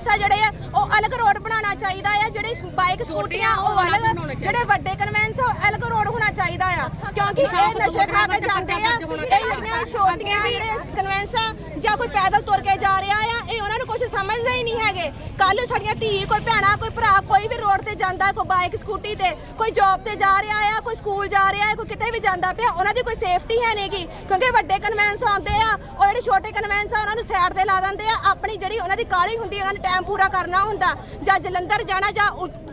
Convince ਆ ਜਿਹੜੇ ਆ ਉਹ ਅਲੱਗ ਰੋਡ ਬਣਾਉਣਾ ਚਾਹੀਦਾ ਆ ਜਿਹੜੇ ਬਾਈਕ ਸਕੂਟੀਆਂ ਉਹ ਅਲੱਗ ਜਿਹੜੇ ਵੱਡੇ ਕਨਵੈਂਸ ਉਹ ਅਲੱਗ ਰੋਡ ਹੋਣਾ ਚਾਹੀਦਾ ਆ। ਕਿਉਂਕਿ ਇਹ ਨਸ਼ੇ ਖਾ ਕੇ ਜਾਂਦੇ ਆ ਇਹ ਜਿਹੜੀਆਂ ਛੋਟੀਆਂ ਜਿਹੜੇ ਕਨਵੈਂਸ ਆ ਜਾਂ ਕੋਈ ਪੈਦਲ ਤੁਰ ਕੇ ਜਾ ਰਿਹਾ ਆ ਇਹ ਉਹਨਾਂ ਨੂੰ ਕੁਝ ਸਮਝਦੇ ਹੀ ਨਹੀਂ ਹੈਗੇ। ਕੱਲ ਸਾਡੀਆਂ ਧੀ ਕੋਈ ਭੈਣਾ ਕੋਈ ਭਰਾ ਕੋਈ ਵੀ ਰੋਡ ਤੇ ਜਾਂਦਾ ਕੋਈ ਬਾਈਕ ਸਕੂਟੀ ਤੇ ਕੋਈ ਜੌਬ ਤੇ ਜਾ ਰਿਹਾ ਆ ਕੋਈ ਸਕੂਲ ਜਾ ਰਿਹਾ ਆ ਕੋਈ ਕਿਤੇ ਵੀ ਜਾਂਦਾ ਪਿਆ ਉਹਨਾਂ ਦੀ ਕੋਈ ਸੇਫਟੀ ਹੈ ਨਹੀਂਗੀ ਕਿਉਂਕਿ ਵੱਡੇ ਕਨਵੈਂਸ ਆਉਂਦੇ ਆ ਉਹ ਛੋਟੇ ਕਨਵੈਂਸ ਆ ਉਹਨਾਂ ਨੂੰ ਸਾਈਡ ਤੇ ਲਾ ਦਿੰਦੇ ਆ। ਆਪਣੀ ਜਿਹੜੀ ਉਹਨਾਂ ਦੀ ਕਾਲੀ ਹੁੰਦੀ ਆ, ਉਹਨਾਂ ਨੇ ਟਾਈਮ ਪੂਰਾ ਕਰਨਾ ਹੁੰਦਾ। ਜਾਂ ਜਲੰਧਰ ਜਾਣਾ ਜਾਂ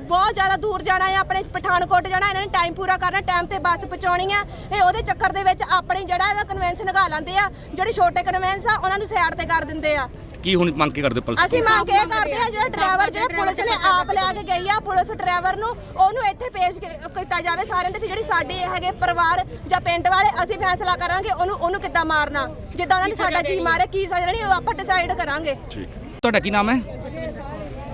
ਬਹੁਤ ਜ਼ਿਆਦਾ ਦੂਰ ਜਾਣਾ ਹੈ ਆਪਣੇ ਪਠਾਨਕੋਟ ਜਾਣਾ ਇਹਨਾਂ ਨੇ ਟਾਈਮ ਪੂਰਾ ਕਰਨਾ ਟਾਈਮ ਤੇ ਬੱਸ ਪਹੁੰਚਾਉਣੀ ਆ। ਇਹ ਉਹਦੇ ਚੱਕਰ ਦੇ ਵਿੱਚ ਆਪਣੀ ਜਿਹੜਾ ਕਨਵੈਂਸ ਲਗਾ ਲੈਂਦੇ ਆ ਜਿਹੜੇ ਛੋਟੇ ਕਨਵੈਂਸ ਆ ਉਹਨਾਂ ਨੂੰ ਸਾਈਡ ਤੇ ਕਰ ਦਿੰਦੇ ਆ। ਕੀ ਹੁਣ ਮੰਗ ਕੇ ਕਰਦੇ ਹੋ ਪੁਲਿਸ ਅਸੀਂ ਮੰਗ ਇਹ ਕਰਦੇ ਆ ਜਿਹੜਾ ਡਰਾਈਵਰ ਜਿਹੜਾ ਪੁਲਿਸ ਨੇ ਆਪ ਲੈ ਕੇ ਗਈ ਆ ਪੁਲਿਸ ਡਰਾਈਵਰ ਨੂੰ ਉਹਨੂੰ ਇੱਥੇ ਪੇਸ਼ ਕ- ਕੀਤਾ ਜਾਵੇ ਸਾਰਿਆਂ ਦੇ ਜਿਹੜੀ ਸਾਡੇ ਹੈਗੇ ਪਰਿਵਾਰ ਜਾਂ ਪਿੰਡ ਵਾਲੇ ਅਸੀਂ ਫੈਸਲਾ ਕਰਾਂਗੇ ਉਹਨੂੰ ਉਹਨੂੰ ਕਿੱਦਾਂ ਮਾਰਨਾ। ਜਿੱਦਾਂ ਉਹਨਾਂ ਨੇ ਸਾਡਾ ਜੀ ਮਾਰਿਆ ਕੀ ਸਜ਼ਾ ਦੇਣੀ ਉਹ ਆਪਾਂ ਡਿਸਾਈਡ ਕਰਾਂਗੇ। ਠੀਕ। ਤੁਹਾਡਾ ਕੀ ਨਾਮ ਹੈ?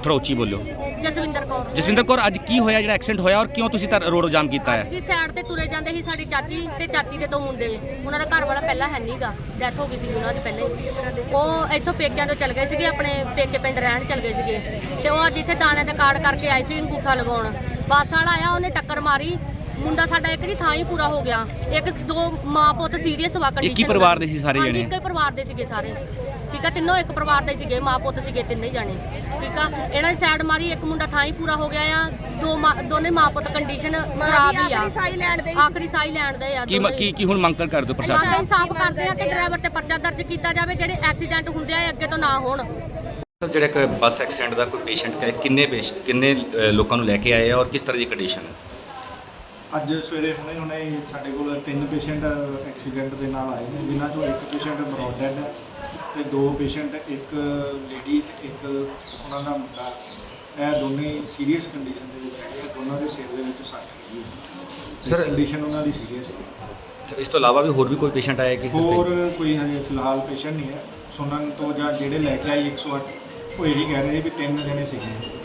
ਥੋੜਾ ਉੱਚੀ ਬੋਲੋ। ਜਸਵਿੰਦਰ ਕੌਰ ਜਸਵਿੰਦਰ ਕੌਰ ਅੱਜ ਕੀ ਹੋਇਆ ਜਿਹੜਾ ਐਕਸੀਡੈਂਟ ਹੋਇਆ ਔਰ ਕਿਉਂ ਤੁਸੀਂ ਤਾਂ ਰੋਡ ਜਾਮ ਕੀਤਾ ਹੈ? ਜੀ ਸਾਈਡ ਤੇ ਤੁਰੇ ਜਾਂਦੇ ਸੀ ਸਾਡੀ ਚਾਚੀ ਤੇ ਚਾਚੀ ਦੇ ਦੋ ਮੁੰਡੇ। ਉਹਨਾਂ ਦਾ ਘਰ ਵਾਲਾ ਪਹਿਲਾਂ ਹੈ ਨਹੀਂਗਾ ਡੈਥ ਹੋ ਗਈ ਸੀ ਉਹਨਾਂ ਦੀ ਪਹਿਲਾਂ ਹੀ। ਉਹ ਇੱਥੋਂ ਪੇਕਿਆਂ ਤੋਂ ਚਲ ਗਏ ਸੀਗੇ ਆਪਣੇ ਪੇਕੇ ਪਿੰਡ ਰਹਿਣ ਚਲ ਗਏ ਸੀਗੇ। ਤੇ ਉਹ ਅੱਜ ਇੱਥੇ ਦਾਣੇ ਦਾ ਕਾਰਡ ਕਰਕੇ ਆਏ ਸੀ ਅੰਗੂਠਾ ਲਗਾਉਣ। ਬੱਸ ਵਾਲਾ ਆਇਆ ਉਹਨੇ ਟੱਕਰ ਮਾਰੀ ਮੁੰਡਾ ਸਾਡਾ ਇੱਕ ਦੀ ਥਾਂ ਹੀ ਪੂਰਾ ਹੋ ਗਿਆ। ਇੱਕ ਦੋ ਮਾਂ ਪੁੱਤ ਸੀਰੀਅਸ ਵਾ ਕੰਡੀਸ਼ਨ ਇੱਕ ਹੀ ਪਰਿਵਾਰ ਦੇ ਸੀ ਸਾਰੇ ਹਾਂਜੀ, ਜਣੇ? ਇੱਕ ਹੀ ਪਰਿਵਾਰ ਦੇ ਸੀਗੇ ਸਾਰੇ। ਠੀਕ ਆ ਤਿੰਨੋਂ ਇੱਕ ਪਰਿਵਾਰ ਦੇ ਸੀਗੇ ਮਾਂ ਪੁੱਤ ਸੀਗੇ ਤਿੰਨੇ ਹੀ ਜਾਣੇ। ਠੀਕ ਆ ਇਹਨਾਂ ਦੀ ਸਾਈਡ ਮਾਰੀ ਇੱਕ ਮੁੰਡਾ ਥਾਂ ਹੀ ਪੂਰਾ ਹੋ ਗਿਆ ਆ। ਦੋ ਮਾਂ- ਦੋਨੇ ਮਾਂ ਪੁੱਤ ਕੰਡੀਸ਼ਨ ਖਰਾਬ ਹੀ ਆ। ਆਖਰੀ ਸਾਈ ਲੈਣ ਦੇ ਆਖਰੀ ਸਾਈ ਲੈਣ ਦੇ ਆ ਕੀ ਮ- ਕੀ ਕੀ ਹੁਣ ਮੰਗ ਕਰ ਕਰਦੇ ਹੋ ਪ੍ਰਸ਼ਾਸਨ? ਮੰਗ ਇਨਸਾਫ ਕਰਦੇ ਆ ਕਿ ਡਰਾਈਵਰ ਤੇ ਪਰਚਾ ਦਰਜ ਕੀਤਾ ਜਾਵੇ ਜਿਹੜੇ ਐਕਸੀਡੈਂਟ ਹੁੰਦੇ ਆ ਇਹ ਅੱਗੇ ਤੋਂ ਨਾ ਹੋਣ। ਸਰ ਜਿਹੜਾ ਇੱਕ ਬੱਸ ਐਕਸੀਡੈਂਟ ਦਾ ਕੋਈ ਪੇਸ਼ੈਂਟ ਹੈ ਕਿੰਨੇ ਪੇਸ਼ ਕਿੰਨੇ ਅ, ਲੋਕਾਂ ਨੂੰ ਲੈ ਕੇ ਆਏ ਆ ਔਰ ਕਿਸ ਤਰ੍ਹਾਂ ਦੀ ਕੰਡੀਸ਼ਨ ਹੈ? ਅੱਜ ਸਵੇਰੇ ਹੁਣੇ ਹੁਣੇ ਸਾਡੇ ਕੋਲ ਤਿੰਨ ਪੇਸ਼ੈਂਟ ਐਕਸੀਡੈਂਟ ਦੇ ਨਾਲ ਆਏ ਨੇ ਜਿਨ੍ਹਾਂ ਚੋਂ ਇੱਕ ਪੇਸ਼ੈਂਟ ਬਰੋਡ ਡੈਡ ਹੈ ਤੇ ਦੋ ਪੇਸ਼ੈਂਟ ਇੱਕ ਲੇਡੀ ਤੇ ਇੱਕ ਉਹਨਾਂ ਦਾ ਮੁੰਡਾ। ਇਹ ਦੋਨੇ ਸੀਰੀਅਸ ਕੰਡੀਸ਼ਨ ਦੇ ਵਿੱਚ ਹੈਗੇ ਆ। ਦੋਨਾਂ ਦੇ ਸਿਰ ਦੇ ਵਿੱਚ ਸੱਟ ਲੱਗੀ ਹੈ। Sir, ਕੰਡੀਸ਼ਨ ਉਹਨਾਂ ਦੀ ਸੀਰੀਅਸ ਹੈ। ਇਸ ਤੋਂ ਇਲਾਵਾ ਵੀ ਹੋਰ ਵੀ ਕੋਈ ਪੇਸ਼ੈਂਟ ਆਇਆ ਕਿਸੇ ਹੋਰ ਕੋਈ ਹਜੇ ਫਿਲਹਾਲ ਪੇਸ਼ੈਂਟ ਨਹੀਂ ਹੈ। ਸੁਣਨ ਤੋਂ ਜਾਂ ਜਿਹੜੇ ਲੈ ਕੇ ਆਏ 108 ਉਹ ਇਹੀ ਕਹਿ ਰਹੇ ਵੀ ਤਿੰਨ ਜਣੇ ਸੀਗੇ।